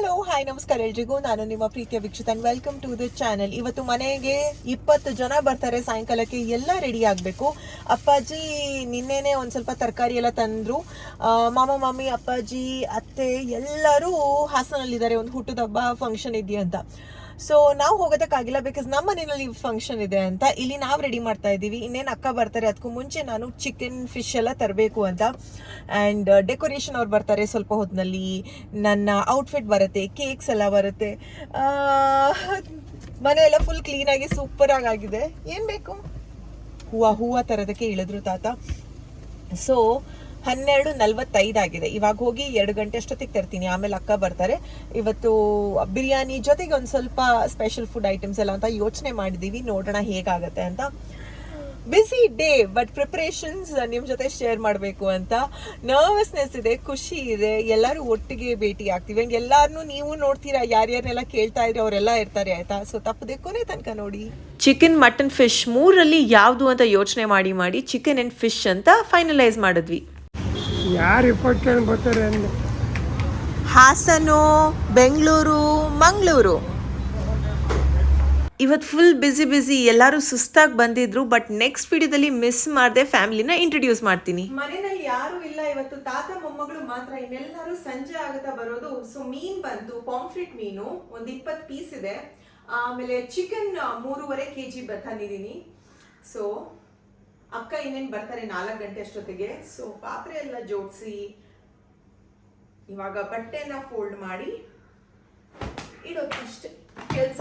Hello hi ನಮಸ್ಕಾರ. ಎಲ್ರಿಗೂ ನಾನು ನಿಮ್ಮ ಪ್ರೀತಿಯ Veekshita welcome to the channel ಇವತ್ತು ಮನೆಗೆ ಇಪ್ಪತ್ತು ಜನ ಬರ್ತಾರೆ. ಸಾಯಂಕಾಲಕ್ಕೆ ಎಲ್ಲ ರೆಡಿ ಆಗಬೇಕು. ಅಪ್ಪಾಜಿ ನಿನ್ನೆನೆ ಒಂದು ಸ್ವಲ್ಪ ತರಕಾರಿ ಎಲ್ಲ ತಂದರು. ಮಾಮ, ಮಾಮಿ, ಅಪ್ಪಾಜಿ, ಅತ್ತೆ ಎಲ್ಲರೂ ಹಾಸನಲ್ಲಿದ್ದಾರೆ. ಒಂದು ಹುಟ್ಟದ ಹಬ್ಬ ಫಂಕ್ಷನ್ ಇದೆಯಾ ಅಂತ ಸೊ ನಾವು ಹೋಗೋದಕ್ಕಾಗಿಲ್ಲ ಬಿಕಾಸ್ ನಮ್ಮ ಮನೆಯಲ್ಲಿ ಫಂಕ್ಷನ್ ಇದೆ ಅಂತ ಇಲ್ಲಿ ನಾವು ರೆಡಿ ಮಾಡ್ತಾ ಇದ್ದೀವಿ. ಇನ್ನೇನು ಅಕ್ಕ ಬರ್ತಾರೆ ಅದಕ್ಕೂ ಮುಂಚೆ ನಾನು ಚಿಕನ್ ಫಿಶ್ ಎಲ್ಲ ತರಬೇಕು ಅಂತ. ಆ್ಯಂಡ್ ಡೆಕೋರೇಷನ್ ಅವ್ರು ಬರ್ತಾರೆ ಸ್ವಲ್ಪ ಹೊತ್ತಿನಲ್ಲಿ ನನ್ನ ಔಟ್ಫಿಟ್ ಬರುತ್ತೆ ಕೇಕ್ಸ್ ಎಲ್ಲ ಬರುತ್ತೆ. ಮನೆ ಎಲ್ಲ ಫುಲ್ ಕ್ಲೀನಾಗಿ ಸೂಪರಾಗಿ ಆಗಿದೆ. ಏನು ಬೇಕು? ಹೂವು ಹೂವು ತರೋದಕ್ಕೆ ಇಳಿದ್ರು ತಾತ. ಸೊ ಹನ್ನೆರಡು ನಲ್ವತ್ತೈದು ಆಗಿದೆ. ಇವಾಗ ಹೋಗಿ ಎರಡು ಗಂಟೆ ಅಷ್ಟೊತ್ತಿಗೆ ತರ್ತೀನಿ. ಆಮೇಲೆ ಅಕ್ಕ ಬರ್ತಾರೆ. ಇವತ್ತು ಬಿರಿಯಾನಿ ಜೊತೆಗೆ ಒಂದು ಸ್ವಲ್ಪ ಸ್ಪೆಷಲ್ ಫುಡ್ ಐಟಮ್ಸ್ ಎಲ್ಲ ಅಂತ ಯೋಚನೆ ಮಾಡಿದ್ದೀವಿ ನೋಡೋಣ ಹೇಗಾಗತ್ತೆ ಅಂತ. ಬಿಸಿ ಡೇ ಬಟ್ ಪ್ರಿಪ್ರೇಷನ್ಸ್ ನಿಮ್ಮ ಜೊತೆ ಶೇರ್ ಮಾಡಬೇಕು ಅಂತ. ನರ್ವಸ್ನೆಸ್ ಇದೆ, ಖುಷಿ ಇದೆ. ಎಲ್ಲರೂ ಒಟ್ಟಿಗೆ ಭೇಟಿ ಆಗ್ತೀವಿ. ಆ್ಯಂಡ್ ಎಲ್ಲರನ್ನೂ ನೀವು ನೋಡ್ತೀರಾ ಯಾರ್ಯಾರನ್ನೆಲ್ಲ ಕೇಳ್ತಾ ಇದ್ರೆ ಅವರೆಲ್ಲ ಇರ್ತಾರೆ, ಆಯ್ತಾ? ಸೊ ತಪ್ಪದೆ ಕೊನೆ ತನಕ ನೋಡಿ. ಚಿಕನ್ ಮಟನ್ ಫಿಶ್ ಮೂರಲ್ಲಿ ಯಾವುದು ಅಂತ ಯೋಚನೆ ಮಾಡಿ ಮಾಡಿ ಚಿಕನ್ ಆ್ಯಂಡ್ ಫಿಶ್ ಅಂತ ಫೈನಲೈಸ್ ಮಾಡಿದ್ವಿ. ಯಾರು ರಿಪೋರ್ಟ್ ಜನ ಬರ್ತಾರೆ ಅಂದೆ. ಹಾಸನು ಬೆಂಗಳೂರು ಮಂಗಳೂರು. ಇವತ್ತು ಫುಲ್ ಬ್ಯುಸಿ ಬ್ಯುಸಿ ಎಲ್ಲರೂ ಸುಸ್ತಾಗಿ ಬಂದಿದ್ರು ಬಟ್ ನೆಕ್ಸ್ಟ್ ವಿಡಿಯೋದಲ್ಲಿ ಮಿಸ್ ಮಾಡದೆ ಫ್ಯಾಮಿಲಿನ ಇಂಟ್ರೊಡ್ಯೂಸ್ ಮಾಡ್ತೀನಿ. ಮನೆಯಲ್ಲಿ ಯಾರು ಇಲ್ಲ ಇವತ್ತು ತಾತ ಮೊಮ್ಮಗಳು ಮಾತ್ರ ಇನ್ನೆಲ್ಲರೂ ಸಂಜೆ ಆಗುತ್ತಾ ಬರೋದು. ಸೊ ಮೀನ್ ಬಂತು ಪಾಂಫ್ರಿಟ್ ಮೀನು ಒಂದು ಇಪ್ಪತ್ತು ಪೀಸ್ ಇದೆ. ಆಮೇಲೆ ಚಿಕನ್ ಮೂರುವರೆ ಕೆ ಜಿ ತಂದಿದ್ದೀನಿ. ಸೊ ಅಕ್ಕ ಇನ್ನೇನು ಬರ್ತಾರೆ ನಾಲ್ಕು ಗಂಟೆ ಅಷ್ಟೊತ್ತಿಗೆ. ಸೊ ಪಾತ್ರೆ ಎಲ್ಲ ಜೋಡಿಸಿ, ಇವಾಗ ಬಟ್ಟೆನ ಫೋಲ್ಡ್ ಮಾಡಿ ಇಡೋದಷ್ಟೇ ಕೆಲಸ.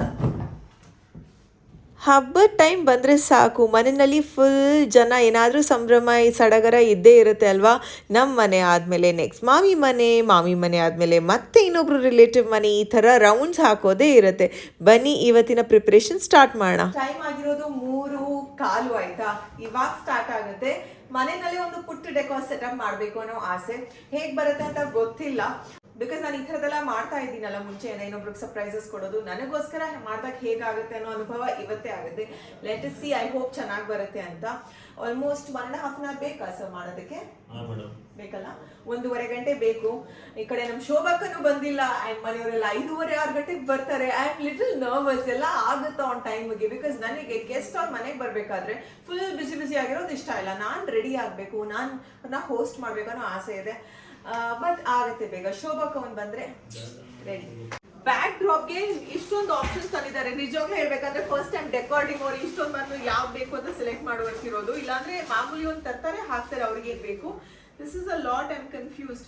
ಹಬ್ಬದ ಟೈಮ್ ಬಂದರೆ ಸಾಕು. ಮನೆಯಲ್ಲಿ ಫುಲ್ ಜನ ಏನಾದರೂ ಸಂಭ್ರಮ ಈ ಸಡಗರ ಇದ್ದೇ ಇರುತ್ತೆ ಅಲ್ವಾ? ನಮ್ಮ ಮನೆ ಆದಮೇಲೆ ನೆಕ್ಸ್ಟ್ ಮಾಮಿ ಮನೆ ಮಾಮಿ ಮನೆ ಆದಮೇಲೆ ಮತ್ತೆ ಇನ್ನೊಬ್ರು ರಿಲೇಟಿವ್ ಮನೆ, ಈ ಥರ ರೌಂಡ್ಸ್ ಹಾಕೋದೇ ಇರುತ್ತೆ. ಬನ್ನಿ, ಇವತ್ತಿನ ಪ್ರಿಪ್ರೇಷನ್ ಸ್ಟಾರ್ಟ್ ಮಾಡೋಣ. ಟೈಮ್ ಆಗಿರೋದು ಮೂರು ಕಾಲು ಆಯ್ತಾ? ಇವಾಗ ಸ್ಟಾರ್ಟ್ ಆಗುತ್ತೆ. ಮನೆಯಲ್ಲಿ ಒಂದು ಪುಟ್ಟ ಡೆಕೋರ್ ಸೆಟಪ್ ಮಾಡಬೇಕು ಅನ್ನೋ ಆಸೆ. ಹೇಗೆ ಬರುತ್ತೆ ಅಂತ ಗೊತ್ತಿಲ್ಲ. ಬಿಕಾಸ್ ನಾನು ಈ ಥರದೆಲ್ಲ ಮಾಡ್ತಾ ಇದ್ದೀನಲ್ಲ ಮುಂಚೆ ಇನ್ನೊಬ್ರಿಗೆ ಸರ್ಪ್ರೈಸಸ್ ಕೊಡೋದು ನನಗೋಸ್ಕರ ಮಾಡ್ದಾಗ ಹೇಗಾಗುತ್ತೆ ಅನ್ನೋ ಅನುಭವ ಇವತ್ತೇ ಆಗುತ್ತೆ. ಲೆಟ್ ಸಿ ಐ ಹೋಪ್ ಚೆನ್ನಾಗಿ ಬರುತ್ತೆ ಅಂತ. Almost one and half an hour ಬೇಕಾ ಸರ್ ಮಾಡೋದಕ್ಕೆ? ಬೇಕಲ್ಲ? ಒಂದೂವರೆ ಗಂಟೆ ಬೇಕು. ಈ ಕಡೆ ನಮ್ಮ ಶೋಭಕ್ಕನು ಬಂದಿಲ್ಲ. ಆ್ಯಂಡ್ ಮನೆಯವರೆಲ್ಲ ಐದೂವರೆ ಆರು ಗಂಟೆಗೆ ಬರ್ತಾರೆ. ಐ ಆಮ್ ಲಿಟಲ್ ನರ್ವಸ್ ಎಲ್ಲ ಆಗುತ್ತಾ ಆನ್ ಟೈಮ್ಗೆ ಬಿಕಾಸ್ ನನಗೆ ಗೆಸ್ಟ್ ಅವ್ರ ಮನೆಗೆ ಬರಬೇಕಾದ್ರೆ ಫುಲ್ ಬಿಸಿ ಬಿಸಿ ಆಗಿರೋದು ಇಷ್ಟ ಇಲ್ಲ. ನಾನು ರೆಡಿ ಆಗಬೇಕು. ನಾನು ನಾ ಹೋಸ್ಟ್ ಮಾಡಬೇಕನ್ನೋ ಆಸೆ ಇದೆ. ಬಟ್ ಆಗತ್ತೆ ಬೇಗ ಶೋಭಾ ಒಂದು ಬಂದ್ರೆ ರೆಡಿ ಬ್ಯಾಕ್ ಡ್ರಾಪ್ಗೆ ಇಷ್ಟೊಂದು ಆಪ್ಷನ್ಸ್ ತಂದಿದ್ದಾರೆ. ನಿಜವಾಗ್ಲೂ ಹೇಳ್ಬೇಕಂದ್ರೆ ಫಸ್ಟ್ ಟೈಮ್ ಡೆಕಾರ್ಡಿಂಗ್ ಅವ್ರು ಇಷ್ಟೊಂದು ಬಂದು ಯಾವ್ ಬೇಕು ಅಂತ ಸೆಲೆಕ್ಟ್ ಮಾಡುವಂತಿರೋದು. ಇಲ್ಲಾಂದ್ರೆ ಮಾಮೂಲಿ ಒಂದು ತರ್ತಾರೆ, ಹಾಕ್ತಾರೆ, ಅವ್ರಿಗೆ ಬೇಕು. This is a lot I'm confused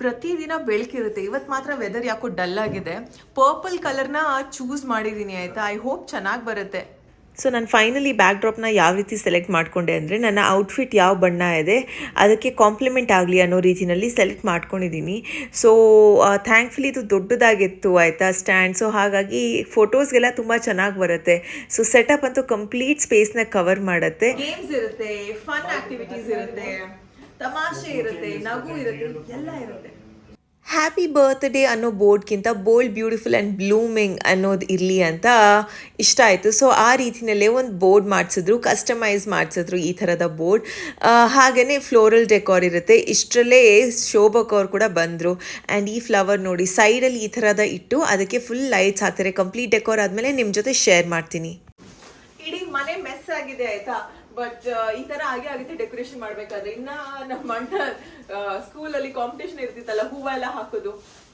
ಪ್ರತಿದಿನ ಬೆಳಕಿರುತ್ತೆ ಇವತ್ತು ಮಾತ್ರ ವೆದರ್ ಯಾಕೋ ಡಲ್ ಆಗಿದೆ. ಪರ್ಪಲ್ ಕಲರ್ನ ಚೂಸ್ ಮಾಡಿದ್ದೀನಿ ಆಯಿತಾ? ಐ ಹೋಪ್ ಚೆನ್ನಾಗಿ ಬರುತ್ತೆ. ಸೊ ನಾನು ಫೈನಲಿ ಬ್ಯಾಕ್ ಡ್ರಾಪ್ನ ಯಾವ ರೀತಿ ಸೆಲೆಕ್ಟ್ ಮಾಡಿಕೊಂಡೆ ಅಂದರೆ ನನ್ನ ಔಟ್ಫಿಟ್ ಯಾವ ಬಣ್ಣ ಇದೆ, ಅದಕ್ಕೆ ಕಾಂಪ್ಲಿಮೆಂಟ್ ಆಗಲಿ ಅನ್ನೋ ರೀತಿಯಲ್ಲಿ ಸೆಲೆಕ್ಟ್ ಮಾಡ್ಕೊಂಡಿದ್ದೀನಿ. ಸೊ ಥ್ಯಾಂಕ್ಫುಲಿ ಇದು ದೊಡ್ಡದಾಗಿತ್ತು, ಆಯಿತಾ? ಸ್ಟ್ಯಾಂಡ್ ಸೊ ಹಾಗಾಗಿ ಫೋಟೋಸ್ಗೆಲ್ಲ ತುಂಬ ಚೆನ್ನಾಗಿ ಬರುತ್ತೆ. ಸೊ ಸೆಟಪ್ ಅಂತೂ ಕಂಪ್ಲೀಟ್ ಸ್ಪೇಸ್ನ ಕವರ್ ಮಾಡುತ್ತೆ. ಗೇಮ್ಸ್ ಇರುತ್ತೆ ಫನ್ ಆಕ್ಟಿವಿಟೀಸ್ ಇರುತ್ತೆ, ತಮಾಷೆ ಇರುತ್ತೆ, ನಗು ಇರುತ್ತೆ, ಎಲ್ಲ ಇರುತ್ತೆ. ಹ್ಯಾಪಿ ಬರ್ತ್ಡೇ ಅನ್ನೋ ಬೋರ್ಡ್ಗಿಂತ ಬೋಲ್ಡ್ ಬ್ಯೂಟಿಫುಲ್ ಆ್ಯಂಡ್ ಬ್ಲೂಮಿಂಗ್ ಅನ್ನೋದು ಇರಲಿ ಅಂತ ಇಷ್ಟ ಆಯಿತು. ಸೊ ಆ ರೀತಿಯಲ್ಲೇ ಒಂದು ಬೋರ್ಡ್ ಮಾಡಿಸಿದ್ರು ಕಸ್ಟಮೈಸ್ ಮಾಡಿಸಿದ್ರು ಈ ಥರದ ಬೋರ್ಡ್. ಹಾಗೆಯೇ ಫ್ಲೋರಲ್ ಡೆಕೋರ್ ಇರುತ್ತೆ. ಇಷ್ಟರಲ್ಲೇ ಶೋಭಕ್ ಕೂಡ ಬಂದರು. ಆ್ಯಂಡ್ ಈ ಫ್ಲವರ್ ನೋಡಿ ಸೈಡಲ್ಲಿ ಈ ಥರದ ಇಟ್ಟು ಅದಕ್ಕೆ ಫುಲ್ ಲೈಟ್ಸ್ ಹಾಕ್ತಾರೆ. ಕಂಪ್ಲೀಟ್ ಡೆಕೋರ್ ಆದಮೇಲೆ ನಿಮ್ಮ ಜೊತೆ ಶೇರ್ ಮಾಡ್ತೀನಿ. ಇಡೀ ಮನೆ ಮೆಸ್ ಆಗಿದೆ, ಆಯ್ತಾ? ಬಟ್ ಈ ತರ ಹಾಗೆ ಆಗುತ್ತೆ ಡೆಕೋರೇಷನ್ ಮಾಡ್ಬೇಕಾದ್ರೆ. ಇನ್ನ ನಮ್ಮ ಅಣ್ಣ ಸ್ಕೂಲ್ ಅಲ್ಲಿ ಕಾಂಪಿಟೇಷನ್ ಇರ್ತಿತ್ತಲ್ಲ ಹೂವ ಎಲ್ಲ ಹಾಕೋದು.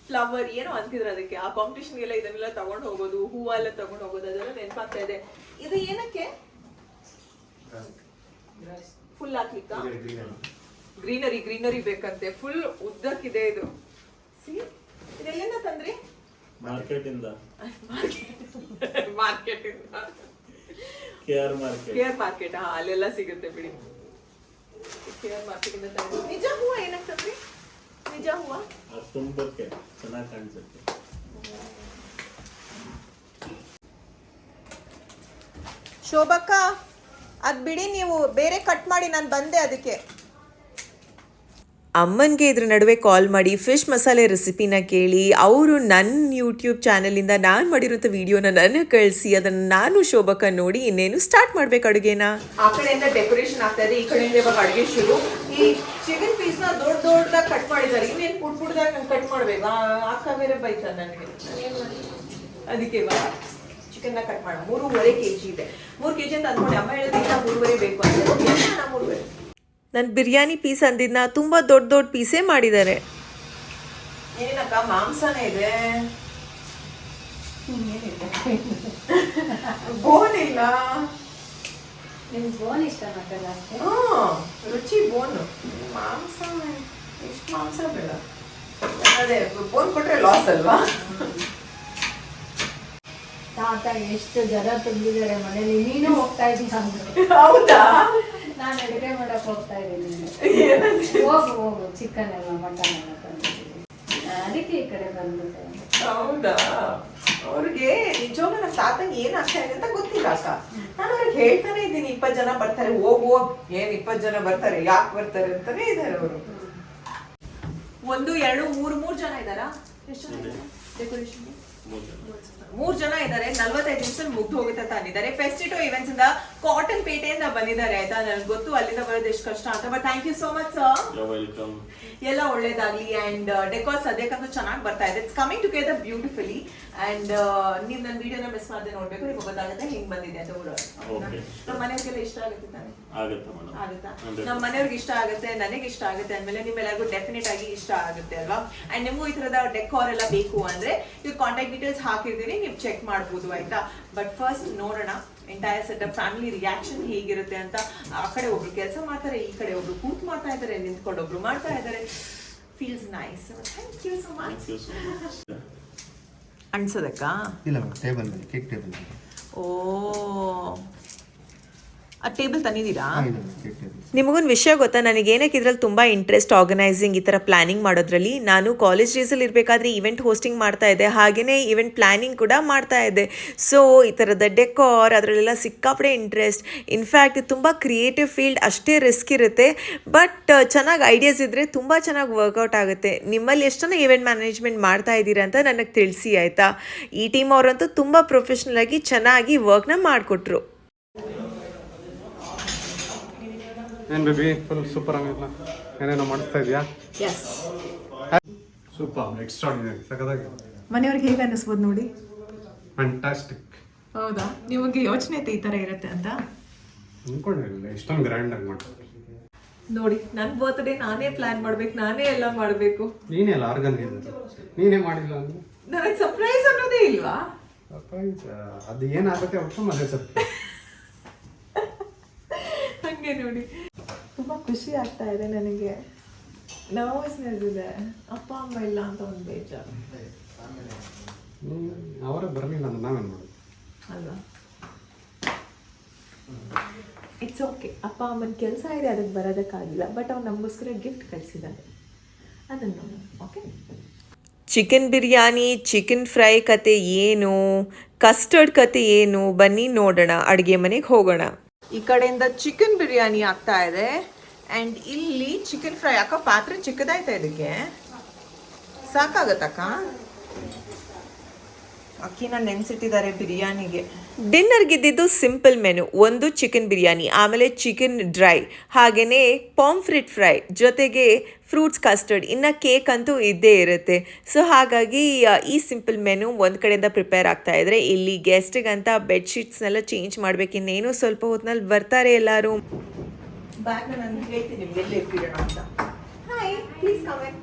ಫ್ಲವರ್ ಏನೋ ಅಂತಿದ್ರು ಅದಕ್ಕೆ. ಆ ಕಾಂಪಿಟೇಷನ್ ಎಲ್ಲ ಇದನ್ನೆಲ್ಲ ತಗೊಂಡ್ ಹೋಗೋದು ಹೂವ ಎಲ್ಲ ತಗೊಂಡ್ ಹೋಗೋದು ಅದೆಲ್ಲ ನೆನಪಾಗ್ತಾ ಇದೆ. ಇದು ಏನಕ್ಕೆ? ಫುಲ್ ಹಾಕ್ಲಿಕ್ಕ? ಗ್ರೀನರಿ ಗ್ರೀನರಿ ಬೇಕಂತೆ. ಫುಲ್ ಉದ್ದಕ್ಕಿದೆ ಇದು. ಸಿ ಇದೆಲ್ಲಿಂದ ತಂದ್ರಿ? ಮಾರ್ಕೆಟ್ ಇಂದ. ಮಾರ್ಕೆಟ್ ಇಂದ. ಕೆ ಆರ್ ಮಾರ್ಕೆಟ್ ಕೇರ್ ಮಾರ್ಕೆಟ್ ಹಾ ಅಲ್ಲೆಲ್ಲ ಸಿಗುತ್ತೆ ಬಿಡಿ. ಕೇರ್ ಮಾರ್ಕೆಟ್ ಇಂದ ತಂದಿದ್ದು. ನಿಜ ಹೂವ ಏನಾಗ್ತದ್ರಿ ನಿಜ ಹೂವ? ಅದು ತುಂಬಕ್ಕೆ ಚೆನ್ನಾಗಿ ಕಾಣಿಸುತ್ತೆ. ಶೋಭಕ್ಕ ಅದ್ ಬಿಡಿ ನೀವು ಬೇರೆ ಕಟ್ ಮಾಡಿ ನಾನು ಬಂದೆ ಅದಕ್ಕೆ. ಅಮ್ಮನಿಗೆ ಇದ್ರ ನಡುವೆ ಕಾಲ್ ಮಾಡಿ ಫಿಶ್ ಮಸಾಲೆ ರೆಸಿಪಿನ ಕೇಳಿ, ಅವರು ನನ್ನ ಯೂಟ್ಯೂಬ್ ಚಾನಲಿಂದ ನಾನು ಮಾಡಿರುವಂಥ ವಿಡಿಯೋನ ನನಗೆ ಕಳಿಸಿ, ಅದನ್ನು ನಾನು ಶೋಭಕ ನೋಡಿ ಇನ್ನೇನು ಸ್ಟಾರ್ಟ್ ಮಾಡ್ಬೇಕು ಅಡುಗೆನ? ಆ ಕಡೆಯಿಂದ ಡೆಕೋರೇಷನ್ ಆಗ್ತಾ ಇದೆ, ಈ ಕಡೆಯಿಂದ ಇವಾಗ ಅಡುಗೆ ಶುರು. ಈ ಚಿಕನ್ ಪೀಸ್ನ ದೊಡ್ಡ ದೊಡ್ಡದಾಗಿ ಕಟ್ ಮಾಡಿದ್ದಾರೆ. ಇನ್ನೇನು ಪುಟ್ ಪುಟ್ದಾಗಿ ನಂಗೆ ಕಟ್ ಮಾಡಬೇಕು? ಅಕ್ಕ ಬೇರೆ ಬೈತಾರೆ ನನಗೆ. ಅದಕ್ಕೆ ಚಿಕನ್ನ ಕಟ್ ಮಾಡೋಣ ಮೂರುವರೆ ಕೆ ಜಿ ಇದೆ. ಮೂರು ಕೆ ಜಿ ಅಂತ ಅಂದ್ಕೊಂಡು, ಅಮ್ಮ ಹೇಳಿದ್ರೆ ಮೂರುವರೆ ಬೇಕು ಅಂತ. ನಾನು ಮೂರುವರೆ. ನನ್ನ ಬಿರಿಯಾನಿ ಪೀಸ್ ಅಂದಿದ್ನ ತುಂಬ ದೊಡ್ಡ ದೊಡ್ಡ ಪೀಸೇ ಮಾಡಿದ್ದಾರೆ ಏನಕ್ಕ ಮಾಂಸನೇ ಇದೆ? ಬೋನ್ ಇಲ್ಲ? ನಿಮ್ಗೆ ಬೋನ್ ಇಷ್ಟ ರುಚಿ ಬೋನು ಮಾಂಸ ಎಷ್ಟು ಮಾಂಸ ಬೇಡ. ಅದೇ ಬೋನ್ ಕೊಟ್ರೆ ಲಾಸ್ ಅಲ್ವಾ? ತಾತ ಎಷ್ಟು ಜನ ತುಂಬಿದ್ದಾರೆ ಮನೇಲಿ ನೀನು ಹೋಗ್ತಾ ಇದ್ದೀನಿ ಹೌದಾ? ನಾನು ಅಡುಗೆ ಮಾಡಕ್ ಹೋಗ್ತಾ ಇದ್ದೀನಿ. ಹೋಗು ಹೋಗು ಚಿಕನ್ ಎಲ್ಲ ಮಟನ್ ಎಲ್ಲ ತಂದಿದ್ದೀನಿ ಅದಕ್ಕೆ ಈ ಕಡೆ ಬಂದ್ಬಿಟ್ಟೆ. ಹೌದಾ? ಅವ್ರಿಗೆ ನಿಜವಾಗ ನಮ್ಮ ತಾತಂಗೆ ಏನು ಆಗ್ತಾ ಇದೆ ಅಂತ ಗೊತ್ತಿಲ್ಲ ಅಕ್ಕ. ನಾನು ಅವ್ರಿಗೆ ಹೇಳ್ತಾನೆ ಇದ್ದೀನಿ ಇಪ್ಪತ್ತು ಜನ ಬರ್ತಾರೆ ಹೋಗೋ ಏನು ಏನ್ ಇಪ್ಪತ್ತು ಜನ ಬರ್ತಾರೆ ಯಾಕೆ ಬರ್ತಾರೆ ಅಂತಾನೆ ಇದ್ದಾರೆ ಅವರು. ಒಂದು ಎರಡು ಮೂರು ಮೂರು ಜನ ಇದ್ದಾರಾ? ಎಷ್ಟು ಜನ ಡೆಕೋರೇಷನ್ ಮೂರು ಜನ ಇದ್ದಾರೆ ನಲ್ವತ್ತೈದು ನಿಮಿಷ ಮುಗ್ದು ಹೋಗುತ್ತೆ ಅಂತ ಅಂದಿದ್ದಾರೆ. ಫೆಸ್ಟಿಟೋ ಇವೆಂಟ್ಸ್ ಇಂದ ಕಾಟನ್ ಪೇಟೆಯಿಂದ ಬಂದಿದ್ದಾರೆ ಆಯ್ತಾ? ನನಗೆ ಗೊತ್ತು ಅಲ್ಲಿಂದ ಬರೋದು ಎಷ್ಟು ಕಷ್ಟ ಅಂತ. But thank you so much sir ಎಲ್ಲ ಒಳ್ಳೇದಾಗ್ಲಿ ಅಂಡ್ ಡೆಕೋರ್ ಸದ್ಯಕ್ಕಂತೂ ಚೆನ್ನಾಗಿ ಬರ್ತಾ ಇದೆ. It's coming together beautifully and ನೀವು ನನ್ನ ವಿಡಿಯೋನ ಮಿಸ್ ಮಾಡದೆ ನೋಡ್ಬೇಕು ನಿಮ್ಗೆ ಗೊತ್ತಾಗುತ್ತೆ ಹೆಂಗ್ ಬಂದಿದೆ ಅಂತ ಊರ Okay. ನಮ್ಮ ಮನೆಯವ್ರಿಗೆಲ್ಲ ಇಷ್ಟ ಆಗುತ್ತೆ ತಾನೆ? ಆಗುತ್ತೆ ನಮ್ಮ ಮನೆಯವ್ರಿಗೆ ಇಷ್ಟ ಆಗುತ್ತೆ ನನಗೆ ಇಷ್ಟ ಆಗುತ್ತೆ ಅಂದ್ಮೇಲೆ ನಿಮ್ಮೆಲ್ಲರಿಗೂ ಡೆಫಿನೆಟ್ ಆಗಿ ಇಷ್ಟ ಆಗುತ್ತೆ ಅಲ್ವಾ? ಅಂಡ್ ನಿಮಗೂ ಈ ತರದ ಡೆಕೋರ್ ಎಲ್ಲ ಬೇಕು ಅಂದ್ರೆ ನೀವು ಕಾಂಟ್ಯಾಕ್ಟ್ ಡೀಟೇಲ್ಸ್ ಹಾಕಿರ್ತೀನಿ ನೀವು ಚೆಕ್ ಮಾಡ್ಬೋದು ಆಯ್ತಾ? ಬಟ್ ಫಸ್ಟ್ ನೋಡೋಣ ಎಂಟೈರ್ ಸೆಟಪ್ ಫ್ಯಾಮಿಲಿ ರಿಯಾಕ್ಷನ್ ಹೇಗಿರುತ್ತೆ ಅಂತ. ಆ ಕಡೆ ಒಬ್ರು ಕೆಲಸ ಮಾಡ್ತಾರೆ ಈ ಕಡೆ ಒಬ್ರು ಕೂತ್ ಮಾಡ್ತಾ ಇದಾರೆ ನಿಂತ್ಕೊಂಡು ಒಬ್ರು ಮಾಡ್ತಾ ಇದ್ದಾರೆ. Feels nice thank you so much ಅನ್ಸೋದಕ್ಕ ಇಲ್ಲ ಟೇಬಲ್ ಮೇಲೆ ಕೇಕ್ ಟೇಬಲ್ ಓ. ಆ ಟೇಬಲ್ ತಂದಿದ್ದೀರಾ? ನಿಮಗೊಂದು ವಿಷಯ ಗೊತ್ತಾ? ನನಗೆ ಏನಕ್ಕೆ ಇದ್ರಲ್ಲಿ ತುಂಬ ಇಂಟ್ರೆಸ್ಟ್ ಆರ್ಗನೈಸಿಂಗ್ ಈ ಥರ ಪ್ಲಾನಿಂಗ್ ಮಾಡೋದ್ರಲ್ಲಿ? ನಾನು ಕಾಲೇಜ್ ಡೇಸಲ್ಲಿ ಇರಬೇಕಾದ್ರೆ ಇವೆಂಟ್ ಹೋಸ್ಟಿಂಗ್ ಮಾಡ್ತಾ ಇದ್ದೆ. ಹಾಗೆಯೇ ಇವೆಂಟ್ ಪ್ಲಾನಿಂಗ್ ಕೂಡ ಮಾಡ್ತಾ ಇದ್ದೆ. ಸೊ ಈ ಥರದ ಡೆಕೋರ್ ಅದರಲ್ಲೆಲ್ಲ ಸಿಕ್ಕಾಪಡೆ ಇಂಟ್ರೆಸ್ಟ್ ಇನ್ಫ್ಯಾಕ್ಟ್ ತುಂಬ ಕ್ರಿಯೇಟಿವ್ ಫೀಲ್ಡ್ ಅಷ್ಟೇ ರಿಸ್ಕ್ ಇರುತ್ತೆ. ಬಟ್ ಚೆನ್ನಾಗಿ ಐಡಿಯಾಸ್ ಇದ್ದರೆ ತುಂಬ ಚೆನ್ನಾಗಿ ವರ್ಕೌಟ್ ಆಗುತ್ತೆ. ನಿಮ್ಮಲ್ಲಿ ಎಷ್ಟು ಜನ ಇವೆಂಟ್ ಮ್ಯಾನೇಜ್ಮೆಂಟ್ ಮಾಡ್ತಾ ಇದ್ದೀರಾ ಅಂತ ನನಗೆ ತಿಳಿಸಿ ಆಯಿತಾ? ಈ ಟೀಮ್ ಅವರಂತೂ ತುಂಬ ಪ್ರೊಫೆಷ್ನಲ್ ಆಗಿ ಚೆನ್ನಾಗಿ ವರ್ಕ್ನ ಮಾಡಿಕೊಟ್ರು. ಏನು ಬೇಬಿ ಫುಲ್ ಸೂಪರ್ ಆಗಿಲ್ಲ ಏನೇನೋ ಮಾಡಿಸ್ತಾ ಇದೆಯಾ? ಎಸ್ ಸೂಪರ್ ಎಕ್ಸ್ಟ್ರಾಡಿನರಿ ಸಖತ್ತಾಗಿ ಮನೆಯವ್ರಿಗೆ ಹೇಗೆ ಅನ್ನಿಸ್ಬೋದು ನೋಡಿ? ಫ್ಯಾಂಟಾಸ್ಟಿಕ್ ಹೌದಾ? ನಿಮಗೆ ಯೋಚನೆ ಐತೆ ಈ ಥರ ಇರುತ್ತೆ ಅಂತ? ಅನ್ಕೊಂಡಿರಲಿಲ್ಲ. ಇಷ್ಟೊಂದು ಗ್ರ್ಯಾಂಡಾಗಿ ಮಾಡ್ತಾರೆ ನೋಡಿ ನನ್ನ ಬರ್ತ್ಡೇ ನಾನೇ ಪ್ಲಾನ್ ಮಾಡ್ಬೇಕು ನಾನೇ ಎಲ್ಲ ಮಾಡಬೇಕು. ನೀನೇ ಅಲ್ಲ ನೀನೇ ಮಾಡಿಲ್ಲ ಅಂದ್ರೆ? ನನಗೆ ಸರ್ಪ್ರೈಸ್ ಅನ್ನೋದೇ ಇಲ್ವಾ? ಸರ್ಪ್ರೈಸ್ ಅದು ಏನಾಗುತ್ತೆ ಒಟ್ಟು ಮದುವೆ ಸರ್ ಹಂಗೆ ನೋಡಿ. ತುಂಬ ಖುಷಿ ಆಗ್ತಾ ಇದೆ ನನಗೆ. ನರ್ವಸ್ನೆಸ್ ಇದೆ ಅಪ್ಪ ಅಮ್ಮ ಇಲ್ಲ ಅಂತ ಒಂದು ಬೇಜಾರು. ಅವರೇ ಬರಲಿಲ್ಲ ಅಂದ್ರೆ ನಾವೇನು ಮಾಡೋದು? ಅಲ್ವಾ? ಇಟ್ಸ್ ಓಕೆ ಅಪ್ಪ ಅಮ್ಮನ ಕೆಲಸ ಇದೆ ಅದಕ್ಕೆ ಬರೋದಕ್ಕಾಗಿಲ್ಲ ಬಟ್ ಅವ್ನು ನಮಗೋಸ್ಕರ ಗಿಫ್ಟ್ ಕಳಿಸಿದ್ದಾರೆ ಅದನ್ನು okay chicken biryani chicken fry ಕತೆ ಏನು? ಕಸ್ಟರ್ಡ್ ಕತೆ ಏನು? ಬನ್ನಿ ನೋಡೋಣ ಅಡುಗೆ ಮನೆಗೆ ಹೋಗೋಣ. ಈ ಕಡೆಯಿಂದ ಚಿಕನ್ ಬಿರಿಯಾನಿ ಆಗ್ತಾ ಇದೆ. ಆ್ಯಂಡ್ ಇಲ್ಲಿ ಚಿಕನ್ ಫ್ರೈ ಅಕ್ಕ ಪಾತ್ರೆ ಚಿಕ್ಕದಾಯ್ತಾ ಇದಕ್ಕೆ? ಸಾಕಾಗತ್ತಕ್ಕ? ಅಕ್ಕಿನ ನೆನೆಸಿಟ್ಟಿದ್ದಾರೆ ಬಿರಿಯಾನಿಗೆ. ಡಿನ್ನರ್ಗಿದ್ದಿದ್ದು ಸಿಂಪಲ್ ಮೆನು ಒಂದು ಚಿಕನ್ ಬಿರಿಯಾನಿ, ಆಮೇಲೆ ಚಿಕನ್ ಡ್ರೈ ಹಾಗೆಯೇ ಪಾಂಫ್ರಿಟ್ ಫ್ರೈ ಜೊತೆಗೆ ಫ್ರೂಟ್ಸ್ ಕಸ್ಟರ್ಡ್ ಇನ್ನು ಕೇಕ್ ಅಂತೂ ಇದ್ದೇ ಇರುತ್ತೆ. ಸೊ ಹಾಗಾಗಿ ಈ ಸಿಂಪಲ್ ಮೆನು ಒಂದು ಕಡೆಯಿಂದ ಪ್ರಿಪೇರ್ ಆಗ್ತಾ ಇದ್ರೆ, ಇಲ್ಲಿ ಗೆಸ್ಟಿಗಂತ ಬೆಡ್ಶೀಟ್ಸ್ನೆಲ್ಲ ಚೇಂಜ್ ಮಾಡ್ಬೇಕಿನ್ನೇನು ಸ್ವಲ್ಪ ಹೊತ್ತಿನಲ್ಲಿ ಬರ್ತಾರೆ ಎಲ್ಲರೂ. ಬ್ಯಾಗ್ನ ನಾನು ಹೇಳ್ತೀನಿ ನಿಮ್ಗೆ ಎಲ್ಲಿ ಅಂತ. ಹಾಯ್ ಪ್ಲೀಸ್ ಕಮೆಂಟ್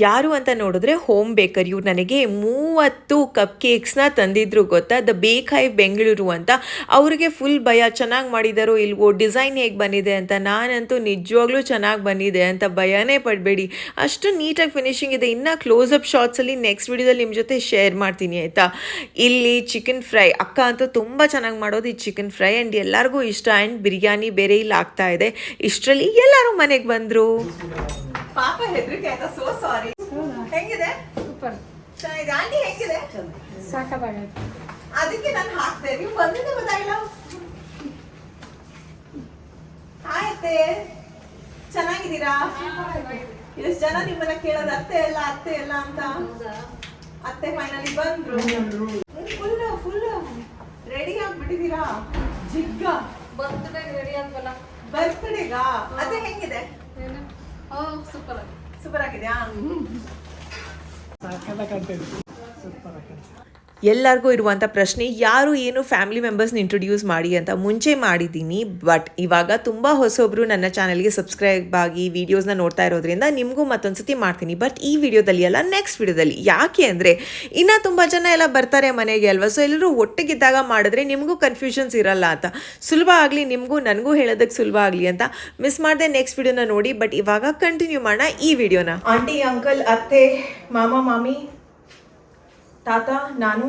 ಯಾರು ಅಂತ ನೋಡಿದ್ರೆ ಹೋಮ್ ಬೇಕರ್. ಇವ್ರು ನನಗೆ ಮೂವತ್ತು ಕಪ್ ಕೇಕ್ಸ್ನ ತಂದಿದ್ರು ಗೊತ್ತಾ? ದ ಬೇಕ್ ಹೈ ಬೆಂಗಳೂರು ಅಂತ. ಅವ್ರಿಗೆ ಫುಲ್ ಭಯ, ಚೆನ್ನಾಗಿ ಮಾಡಿದಾರೋ ಇಲ್ವೋ? ಡಿಸೈನ್ ಹೇಗೆ ಬಂದಿದೆ ಅಂತ? ನಾನಂತೂ ನಿಜವಾಗ್ಲೂ ಚೆನ್ನಾಗಿ ಬಂದಿದೆ ಅಂತ ಭಯನೇ ಪಡಬೇಡಿ. ಅಷ್ಟು ನೀಟಾಗಿ ಫಿನಿಶಿಂಗ್ ಇದೆ. ಇನ್ನು ಅಪ್ ಶಾರ್ಟ್ಸಲ್ಲಿ ನೆಕ್ಸ್ಟ್ ವಿಡಿಯೋದಲ್ಲಿ ನಿಮ್ಮ ಜೊತೆ ಶೇರ್ ಮಾಡ್ತೀನಿ, ಆಯಿತಾ? ಇಲ್ಲಿ ಚಿಕನ್ ಫ್ರೈ ಅಕ್ಕ ಅಂತೂ ತುಂಬ ಚೆನ್ನಾಗಿ ಮಾಡೋದು ಈ ಚಿಕನ್ ಫ್ರೈ ಆ್ಯಂಡ್ ಎಲ್ಲರಿಗೂ ಇಷ್ಟ. ಆ್ಯಂಡ್ ಬಿರಿಯಾನಿ ಬೇರೆ ಇಲ್ಲಿ ಆಗ್ತಾ ಇದೆ. ಇಷ್ಟರಲ್ಲಿ ಎಲ್ಲರೂ ಮನೆಗೆ ಬಂದರು. ಪಾಪ ಹೆದರಿಕೆ ಆಯ್ತಾ? ಸೋ ಸಾರಿ ಹೆಂಗಿದೆ? ಸೂಪರ್. ಚೆನ್ನಾಗಿದೆ. ಆಂಟಿ ಹೆಂಗಿದೆ? ಸಾಕಾಗೈತೆ ಅದಕ್ಕೆ ನಾನು ಹಾಕ್ದೆ. ನೀವು ಬಂದಿದ್ದೆ ಗೊತ್ತಾಗಿಲ್ಲ ಆಯ್ತೆ ಚೆನ್ನಾಗಿದ್ದೀರಾ? ಎಷ್ಟು ಜನ ನಿಮ್ಮನ್ನ ಕೇಳೋದು? ಅತ್ತೆ ಎಲ್ಲ ಅತ್ತೆ ಎಲ್ಲ ಅಂತ? ಅತ್ತೆ ಫೈನಲಿ ಬಂದ್ರು. ಫುಲ್ ಫುಲ್ ರೆಡಿ ಆಗ್ಬಿಟ್ಟಿದ್ದೀರಾ? ಜಿಗ್ಗ. ಬರ್ತ್ಡೇ ರೆಡಿ ಅಂತಲ್ಲ ಬರ್ತ್ಡೇಗಾ ಅದೇ ಹೆಂಗಿದೆ? ಸೂಪರ್ ಸೂಪರ್ ಆಗಿದ್ಯಾ ಸೂಪರ್ ಆಗಿದೆ ಎಲ್ಲರಿಗೂ ಇರುವಂಥ ಪ್ರಶ್ನೆ, ಯಾರು ಏನು ಫ್ಯಾಮಿಲಿ ಮೆಂಬರ್ಸ್ನ ಇಂಟ್ರೊಡ್ಯೂಸ್ ಮಾಡಿ ಅಂತ ಮುಂಚೆ ಮಾಡಿದ್ದೀನಿ ಬಟ್ ಇವಾಗ ತುಂಬ ಹೊಸೊಬ್ರು ನನ್ನ ಚಾನಲ್ಗೆ ಸಬ್ಸ್ಕ್ರೈಬ್ ಆಗಿ ವೀಡಿಯೋಸ್ನ ನೋಡ್ತಾ ಇರೋದ್ರಿಂದ ನಿಮಗೂ ಮತ್ತೊಂದು ಸತಿ ಮಾಡ್ತೀನಿ. ಬಟ್ ಈ ವಿಡಿಯೋದಲ್ಲಿ ಅಲ್ಲ ನೆಕ್ಸ್ಟ್ ವಿಡಿಯೋದಲ್ಲಿ ಯಾಕೆ ಅಂದರೆ, ಇನ್ನೂ ತುಂಬ ಜನ ಎಲ್ಲ ಬರ್ತಾರೆ ಮನೆಗೆ ಅಲ್ವಾ? ಸೊ ಎಲ್ಲರೂ ಒಟ್ಟಿಗಿದ್ದಾಗ ಮಾಡಿದ್ರೆ ನಿಮಗೂ ಕನ್ಫ್ಯೂಷನ್ಸ್ ಇರಲ್ಲ ಅಂತ. ಸುಲಭ ಆಗಲಿ, ನಿಮಗೂ ನನಗೂ ಹೇಳೋದಕ್ಕೆ ಸುಲಭ ಆಗಲಿ ಅಂತ ಮಿಸ್ ಮಾಡಿದೆ ನೆಕ್ಸ್ಟ್ ವಿಡಿಯೋನ ನೋಡಿ. ಬಟ್ ಇವಾಗ ಕಂಟಿನ್ಯೂ ಮಾಡೋಣ ಈ ವಿಡಿಯೋನ ಆಂಟಿ ಅಂಕಲ್ ಅತ್ತೆ, ಮಾಮ, ಮಾಮಿ ತಾತ, ನಾನು,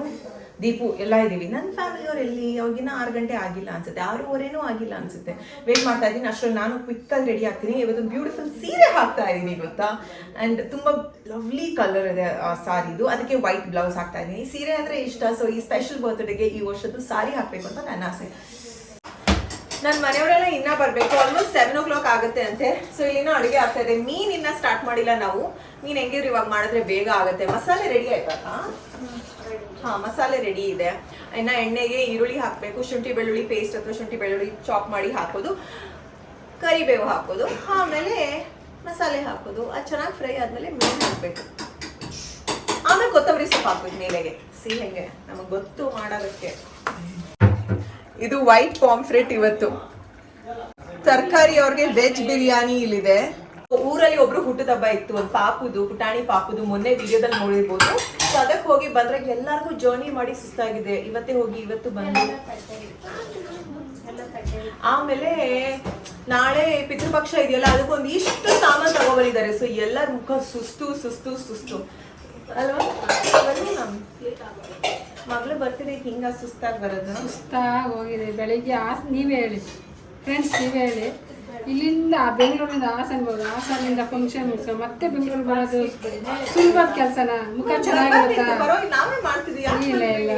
ದೀಪು ಎಲ್ಲ ಇದ್ದೀವಿ. ನನ್ನ ಫ್ಯಾಮಿಲಿಯವ್ರು ಎಲ್ಲಿ? ಅವಾಗಿನ ಆರು ಗಂಟೆ ಆಗಿಲ್ಲ ಅನ್ಸುತ್ತೆ. ಆರೂವರೆನೂ ಆಗಿಲ್ಲ ಅನ್ಸುತ್ತೆ. ವೇಟ್ ಮಾಡ್ತಾ ಇದ್ದೀನಿ. ಅಷ್ಟರಲ್ಲಿ ನಾನು ಕ್ವಿಕ್ಕಾಗಿ ರೆಡಿ ಆಗ್ತೀನಿ. ಇವತ್ತು ಬ್ಯೂಟಿಫುಲ್ ಸೀರೆ ಹಾಕ್ತಾ ಇದ್ದೀನಿ ಗೊತ್ತಾ? ಆ್ಯಂಡ್ ತುಂಬ ಲವ್ಲಿ ಕಲರ್ ಇದೆ ಆ ಸಾರಿದು. ಅದಕ್ಕೆ ವೈಟ್ ಬ್ಲೌಸ್ ಹಾಕ್ತಾ ಇದ್ದೀನಿ. ಸೀರೆ ಅಂದರೆ ಇಷ್ಟ. ಸೊ ಈ ಸ್ಪೆಷಲ್ ಬರ್ತ್ಡೇಗೆ ಈ ವರ್ಷದ್ದು ಸಾರಿ ಹಾಕಬೇಕು ಅಂತ ನನ್ನ ಆಸೆ. ನನ್ನ ಮನೆಯವರೆಲ್ಲ ಇನ್ನ ಬರಬೇಕು. ಆಲ್ಮೋಸ್ಟ್ ಸೆವೆನ್ ಓ ಕ್ಲಾಕ್ ಆಗುತ್ತೆ ಅಂತೆ. ಸೊ ಇಲ್ಲಿನ ಅಡುಗೆ ಆಗ್ತಾ ಇದೆ. ಮೀನ್ ಇನ್ನ ಸ್ಟಾರ್ಟ್ ಮಾಡಿಲ್ಲ ನಾವು. ಮೀನ್ ಹೆಂಗಿದ್ರು ಇವಾಗ ಮಾಡಿದ್ರೆ ಬೇಗ ಆಗುತ್ತೆ. ಮಸಾಲೆ ರೆಡಿ ಆಯ್ತಾ ಹಾ ಮಸಾಲೆ ರೆಡಿ ಇದೆ. ಇನ್ನ ಎಣ್ಣೆಗೆ ಈರುಳ್ಳಿ ಹಾಕಬೇಕು. ಶುಂಠಿ ಬೆಳ್ಳುಳ್ಳಿ ಪೇಸ್ಟ್ ಅಥವಾ ಶುಂಠಿ ಬೆಳ್ಳುಳ್ಳಿ ಚಾಪ್ ಮಾಡಿ ಹಾಕೋದು. ಕರಿಬೇವು ಹಾಕೋದು. ಆಮೇಲೆ ಮಸಾಲೆ ಹಾಕೋದು. ಅದು ಚೆನ್ನಾಗಿ ಫ್ರೈ ಆದ್ಮೇಲೆ ಮೀನು ಹಾಕಬೇಕು. ಆಮೇಲೆ ಕೊತ್ತಂಬರಿ ಸೊಪ್ಪು ಹಾಕೋದು ಮೇಲೆಗೆ ಸಿಹಿ ಹೆಂಗೆ? ನಮಗೆ ಗೊತ್ತು ಮಾಡೋದಕ್ಕೆ. ಇದು ವೈಟ್ ಪಾಂಫ್ರೆಟ್ ಇವತ್ತು. ತರಕಾರಿ ಅವ್ರಿಗೆ ವೆಜ್ ಬಿರಿಯಾನಿ ಇಲ್ಲಿದೆ. ಊರಲ್ಲಿ ಒಬ್ರು ಹುಟ್ಟದ ಹಬ್ಬ ಇತ್ತು, ಒಂದು ಪಾಪುದು, ಪುಟಾಣಿ ಪಾಪುದು ಮೊನ್ನೆ ವಿಡಿಯೋದಲ್ಲಿ ನೋಡಿರ್ಬೋದು. ಅದಕ್ಕೆ ಹೋಗಿ ಬಂದ್ರೆ ಎಲ್ಲರಿಗೂ ಜರ್ನಿ ಮಾಡಿ ಸುಸ್ತಾಗಿದೆ. ಇವತ್ತೇ ಹೋಗಿ, ಇವತ್ತು ಬಂದು ಆಮೇಲೆ ನಾಳೆ ಪಿತೃಪಕ್ಷ ಇದೆಯಲ್ಲ ಅದಕ್ಕೊಂದು ಇಷ್ಟು ಸಾಮಾನು ತಗೊಬಂದಿದ್ದಾರೆ. ಸೊ ಎಲ್ಲರ ಮುಖ ಸುಸ್ತು ಸುಸ್ತು ಸುಸ್ತು. ಅಲ್ವಾ? ಮಗಳು ಬರ್ತಿದೆ ಹಿಂಗ ಸುಸ್ತಾಗಿ ಬರೋದು. ಸುಸ್ತಾಗಿ ಹೋಗಿದೆ. ಬೆಳಿಗ್ಗೆ ಆಸ್ ನೀವೇ ಹೇಳಿ. ಫ್ರೆಂಡ್ಸ್ ನೀವೇ ಹೇಳಿ. ಇಲ್ಲಿಂದ ಬೆಂಗಳೂರಿಂದ ಹಾಸನ್ ಬರೋದು. ಹಾಸನಿಂದ ಫಂಕ್ಷನ್ ಮುಗಿಸೋ ಮತ್ತೆ ಬೆಂಗಳೂರು ಬರೋದು ಸುಲಭದ ಕೆಲಸನ? ಮುಖ ಚೆನ್ನಾಗಿರುತ್ತಾ? ಇಲ್ಲ ಇಲ್ಲ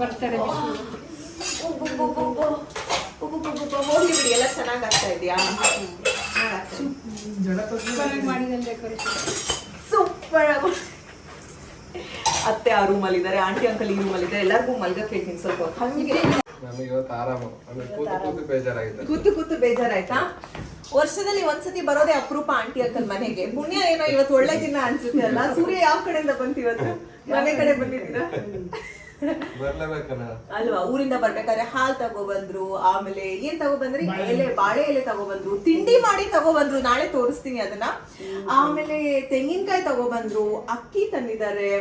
ಬರ್ತಾರೆ. ಆಗಿ. ಹೋಗ್ಲಿ ಬಿಡಿ ಎಲ್ಲ ಚೆನ್ನಾಗ್ ಆಗ್ತಾ ಇದೆಯಾ? ಸೂಪರ್ ಅತ್ತೆ ಆ ರೂಮಲ್ಲಿ ಇದ್ದಾರೆ ಆಂಟಿ ಅಂಕಲ್ ಈ ರೂಮಲ್ಲಿ ಇದ್ದಾರೆ ಎಲ್ಲರಿಗೂ ಮಲ್ಗಕ್ಕೆ ಹೇಳ್ತೀನಿ ಸ್ವಲ್ಪ. ಹಂಗೆ ಕೂತು ಕೂತು ಬೇಜಾರಾಯ್ತಾ? ವರ್ಷದಲ್ಲಿ ಒಂದ್ಸತಿ ಬರೋದೇ ಅಪರೂಪ ಆಂಟಿ ಅಂಕಲ್ ಮನೆಗೆ. ಪುಣ್ಯ ಏನೋ ಇವತ್ತು ಒಳ್ಳೆ ದಿನ ಅನ್ಸುತ್ತೆ ಅಲ್ಲ? ಸೂರ್ಯ ಯಾವ ಕಡೆಯಿಂದ ಬಂತು ಇವತ್ತು? ಮನೆ ಕಡೆ ಬಂದಿದ್ದೀರಾ? ಅಲ್ವಾ? ಊರಿಂದ ಬರ್ಬೇಕಾದ್ರೆ ಹಾಲ್ ತಗೊಬಂದ್ರು ಆಮೇಲೆ ಏನ್ ತಗೊಬಂದ್ರಿ? ಎಲೆ ಬಾಳೆ ಎಲೆ ತಗೊಬಂದ್ರು ತಿಂಡಿ ಮಾಡಿ ತಗೊಬಂದ್ರು ನಾಳೆ ತೋರಿಸ್ತೀನಿ ಅದನ್ನ. ಆಮೇಲೆ ತೆಂಗಿನಕಾಯಿ ತಗೊಬಂದ್ರು ಅಕ್ಕಿ ತಂದಿದ್ದಾರೆ.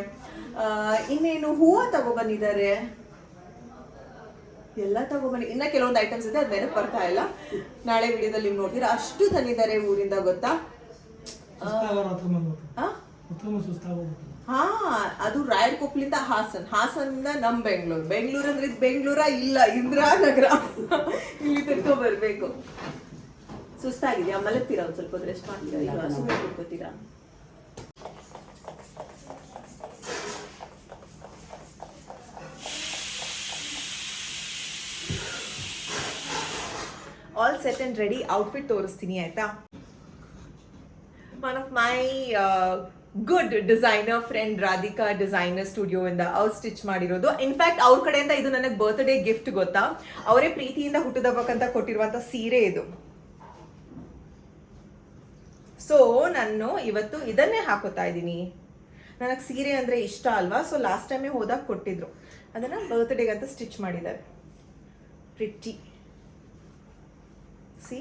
ಇನ್ನೇನು ಹೂವು ತಗೊಬಂದಿದ್ದಾರೆ? ಎಲ್ಲ ತಗೊಬನ್ನಿ ಇನ್ನ ಕೆಲವೊಂದು ಐಟಮ್ಸ್ ಇದೆ ಅದ್ ನೆನಪು ಬರ್ತಾ ಇಲ್ಲ. ನಾಳೆ ವಿಡಿಯೋದಲ್ಲಿ ನೀವು ನೋಡ್ತೀರಾ. ಅಷ್ಟು ತಂದಿದ್ದಾರೆ ಊರಿಂದ ಗೊತ್ತಾ? ಹಾ ಅದು ರಾಯರಕೊಪ್ಪಲಿಂದ ಹಾಸನ್. ಹಾಸನಿಂದ ನಮ್ ಬೆಂಗಳೂರು. ಬೆಂಗಳೂರು ಅಂದ್ರೆ ಇದು ಬೆಂಗಳೂರ ಇಲ್ಲ ಇಂದ್ರಾನಗರ. ಇಲ್ಲಿ ತನಕ ಬರ್ಬೇಕು. ಸುಸ್ತಾಗಿದೆಯಾ? ಮಲಗ್ತೀರಾ ಒಂದ್ ಸ್ವಲ್ಪ? ರೆಸ್ಟ್ ಮಾಡ್ತೀರಾ? ಸುಮ್ಮನೆ ಕೂತ್ಕೋತೀರಾ? All set and ready outfit ತೋರಿಸ್ತೀನಿ, ಆಯ್ತಾ? One of my good designer friend Radhika designer studio ಇಂದ ಅವ್ರು ಸ್ಟಿಚ್ ಮಾಡಿರೋದು. ಇನ್ಫ್ಯಾಕ್ಟ್ ಅವ್ರ ಕಡೆಯಿಂದ ಇದು ನನಗೆ ಬರ್ತ್ಡೇ ಗಿಫ್ಟ್ ಗೊತ್ತಾ? ಅವರೇ ಪ್ರೀತಿಯಿಂದ ಹುಟ್ಟದಬ್ಬಕ್ಕಂತ ಕೊಟ್ಟಿರುವಂತ ಸೀರೆ ಇದು. ಸೊ ನಾನು ಇವತ್ತು ಇದನ್ನೇ ಹಾಕೋತಾ ಇದ್ದೀನಿ. ನನಗೆ ಸೀರೆ ಅಂದರೆ ಇಷ್ಟ ಅಲ್ವಾ? ಸೊ ಲಾಸ್ಟ್ ಟೈಮೇ ಹೋದಾಗ ಕೊಟ್ಟಿದ್ರು. ಅದನ್ನು ಬರ್ತ್ಡೇಗೆ ಅಂತ ಸ್ಟಿಚ್ ಮಾಡಿದ್ದಾರೆ. Pretty see.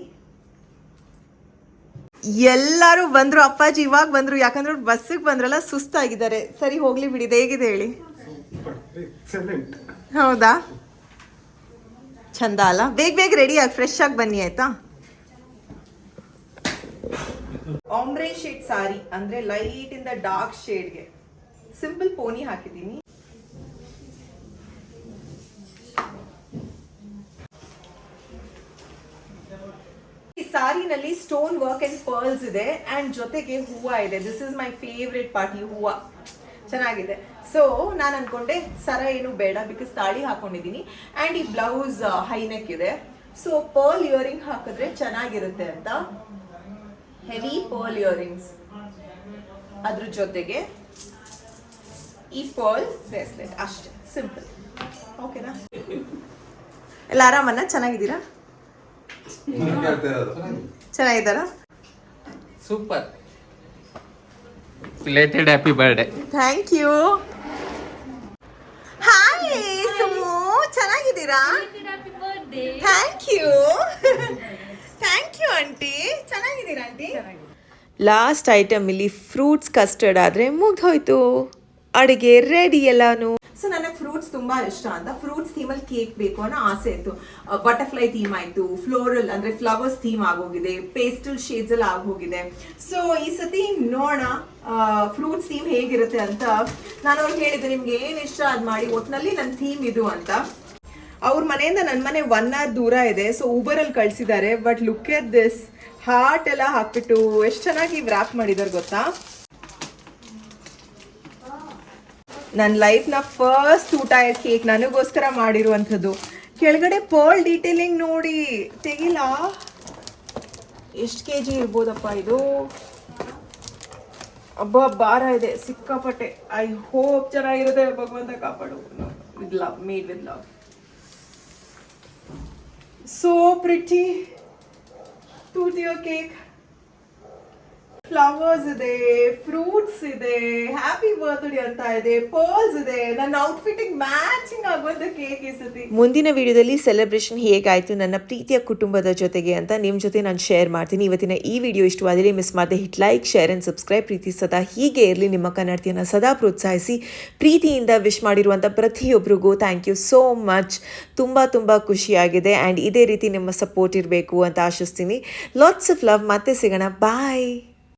ಎಲ್ಲರೂ ಬಂದ್ರು ಅಪ್ಪಾಜಿ ಇವಾಗ ಬಂದ್ರು ಯಾಕಂದ್ರೆ ಬಸ್ಸಿಗೆ ಬಂದ್ರಲ್ಲ ಸುಸ್ತಾಗಿದ್ದಾರೆ. ಸರಿ ಹೋಗ್ಲಿ ಬಿಡಿ ಹೇಗಿದೆ ಹೇಳಿ. ಹೌದಾ? ಚಂದ ಅಲ್ಲ? ಬೇಗ ಬೇಗ ರೆಡಿ ಆಗಿ ಫ್ರೆಶ್ ಆಗಿ ಬನ್ನಿ ಆಯ್ತಾ? ಆಮ್ರೆ ಶೇಡ್ ಸಾರಿ ಅಂದ್ರೆ ಲೈಟ್ ಇಂದ ಡಾರ್ಕ್ ಶೇಡ್ಗೆ ಸಿಂಪಲ್ ಪೋನಿ ಹಾಕಿದ್ದೀನಿ. ಸಾರಿನಲ್ಲಿ ಸ್ಟೋನ್ ವರ್ಕ್ ಅಂಡ್ ಪರ್ಲ್ಸ್ ಇದೆ ಅಂಡ್ ಜೊತೆಗೆ ಹೂವ ಇದೆ. This is my favourite part ಹೂವ. ಚೆನ್ನಾಗಿದೆ. ಸೊ ನಾನು ಅನ್ಕೊಂಡೆ ಸರ ಏನು ಬೇಡ ಬಿಕಾಸ್ ತಾಳಿ ಹಾಕೊಂಡಿದ್ದೀನಿ ಆ್ಯಂಡ್ ಈ ಬ್ಲೌಸ್ ಹೈನೆಕ್ ಇದೆ. ಸೊ ಪರ್ಲ್ ಇಯರಿಂಗ್ ಹಾಕಿದ್ರೆ ಚೆನ್ನಾಗಿರುತ್ತೆ ಅಂತ. ಹೆವಿ ಪರ್ಲ್ ಇಯರಿಂಗ್ಸ್ ಅದ್ರ ಜೊತೆಗೆ ಈ ಪರ್ಲ್ ಬ್ರೇಸ್ಲೆಟ್ ಅಷ್ಟೇ. ಸಿಂಪಲ್ ಓಕೆನಾ ಎಲ್ಲ ಆರಾಮನ್ನ ಚೆನ್ನಾಗಿದ್ದೀರಾ? ಚೆನ್ನಾಗಿದ್ದಾರಾ? Super. Related happy birthday thank you hi Sumu. ಚೆನ್ನಾಗಿದ್ದೀರಾ? Thank you thank you aunty ಚೆನ್ನಾಗಿದ್ದೀರಾ ಆಂಟಿ ಲಾಸ್ಟ್ ಐಟಮ್ ಇಲ್ಲಿ ಫ್ರೂಟ್ಸ್ ಕಸ್ಟರ್ಡ್ ಆದರೆ ಮುಗ್ದೋಯ್ತು ಅಡುಗೆ ರೆಡಿ ಎಲ್ಲಾನು. ಸೊ ನನಗೆ ಫ್ರೂಟ್ಸ್ ತುಂಬಾ ಇಷ್ಟ ಅಂತ ಫ್ರೂಟ್ಸ್ ಥೀಮಲ್ಲಿ ಕೇಕ್ ಬೇಕು ಅನ್ನೋ ಆಸೆ ಇತ್ತು. ಬಟರ್ಫ್ಲೈ ಥೀಮ್ ಆಯ್ತು ಫ್ಲೋರಲ್ ಅಂದ್ರೆ ಫ್ಲವರ್ಸ್ ಥೀಮ್ ಆಗೋಗಿದೆ ಪೇಸ್ಟಲ್ ಶೇಡ್ಸ್ ಅಲ್ಲಿ ಆಗೋಗಿದೆ. ಸೊ ಈ ಸತಿ ನೋಡೋಣ ಫ್ರೂಟ್ಸ್ ಥೀಮ್ ಹೇಗಿರುತ್ತೆ ಅಂತ. ನಾನು ಅವ್ರಿಗೆ ಹೇಳಿದ್ದೆ, ನಿಮ್ಗೆ ಏನು ಇಷ್ಟ ಅದು ಮಾಡಿ, ಒಟ್ನಲ್ಲಿ ನನ್ನ ಥೀಮ್ ಇದು ಅಂತ. ಅವ್ರ ಮನೆಯಿಂದ ನನ್ನ ಮನೆ ಒನ್ ಅವರ್ ದೂರ ಇದೆ ಸೊ ಊಬರಲ್ಲಿ ಕಳಿಸಿದ್ದಾರೆ but look at this heart ಎಲ್ಲ ಹಾಕ್ಬಿಟ್ಟು, ಎಷ್ಟು ಚೆನ್ನಾಗಿ ವ್ರಾಪ್ ಮಾಡಿದ್ದಾರೆ ಗೊತ್ತಾ? ನನ್ನ ಲೈಫ್ನ ಫಸ್ಟ್ ಊಟ ಕೇಕ್ ನನಗೋಸ್ಕರ ಮಾಡಿರುವಂಥದ್ದು. ಕೆಳಗಡೆ ಪರ್ಲ್ ಡೀಟೇಲಿಂಗ್ ನೋಡಿ ತೆಗಿಲ್ಲ ಎಷ್ಟು ಕೆ ಜಿ ಇರ್ಬೋದಪ್ಪ ಇದು? ಹಬ್ಬ ಭಾರ ಇದೆ, ಸಿಕ್ಕಾಪಟ್ಟೆ. ಐ ಹೋಪ್ ಚೆನ್ನಾಗಿರುತ್ತೆ ಭಗವಂತ ಕಾಪಾಡು. With love made with love so pretty to your cake flowers ಇದೆ ಫ್ರೂಟ್ಸ್ ಇದೆ ಹ್ಯಾಪಿ ಬರ್ತ್ಡೇ ಅಂತ ಇದೆ ಪರ್ಲ್ಸ್ ಇದೆ. ನನ್ನ ಔಟ್ಫಿಟ್ಟಿಗೆ ಮ್ಯಾಚಿಂಗ್ ಆಗುವಂತ ಕೇಕ್ ಈ ಸತಿ ಮುಂದಿನ ವಿಡಿಯೋದಲ್ಲಿ ಸೆಲೆಬ್ರೇಷನ್ ಹೇಗಾಯ್ತು, ನನ್ನ ಪ್ರೀತಿಯ ಕುಟುಂಬದ ಜೊತೆಗೆ ಅಂತ ನಿಮ್ಮ ಜೊತೆ ನಾನು ಶೇರ್ ಮಾಡ್ತೀನಿ. ಇವತ್ತಿನ ಈ ವಿಡಿಯೋ ಇಷ್ಟವಾದರೆ ಮಿಸ್ ಮಾಡದೆ hit like share and subscribe ಪ್ರೀತಿ ಸದಾ ಹೀಗೆ ಇರಲಿ. ನಿಮ್ಮ ಕನ್ನಡತಿಯನ್ನು ಸದಾ ಪ್ರೋತ್ಸಾಹಿಸಿ. ಪ್ರೀತಿಯಿಂದ ವಿಶ್ ಮಾಡಿರುವಂಥ ಪ್ರತಿಯೊಬ್ಬರಿಗೂ ಥ್ಯಾಂಕ್ ಯು ಸೋ ಮಚ್ ತುಂಬ ತುಂಬ ಖುಷಿಯಾಗಿದೆ ಆ್ಯಂಡ್ ಇದೇ ರೀತಿ ನಿಮ್ಮ ಸಪೋರ್ಟ್ ಇರಬೇಕು ಅಂತ ಆಶಿಸ್ತೀನಿ. ಲಾಟ್ಸ್ ಆಫ್ ಲವ್ ಮತ್ತೆ ಸಿಗೋಣ. ಬಾಯ್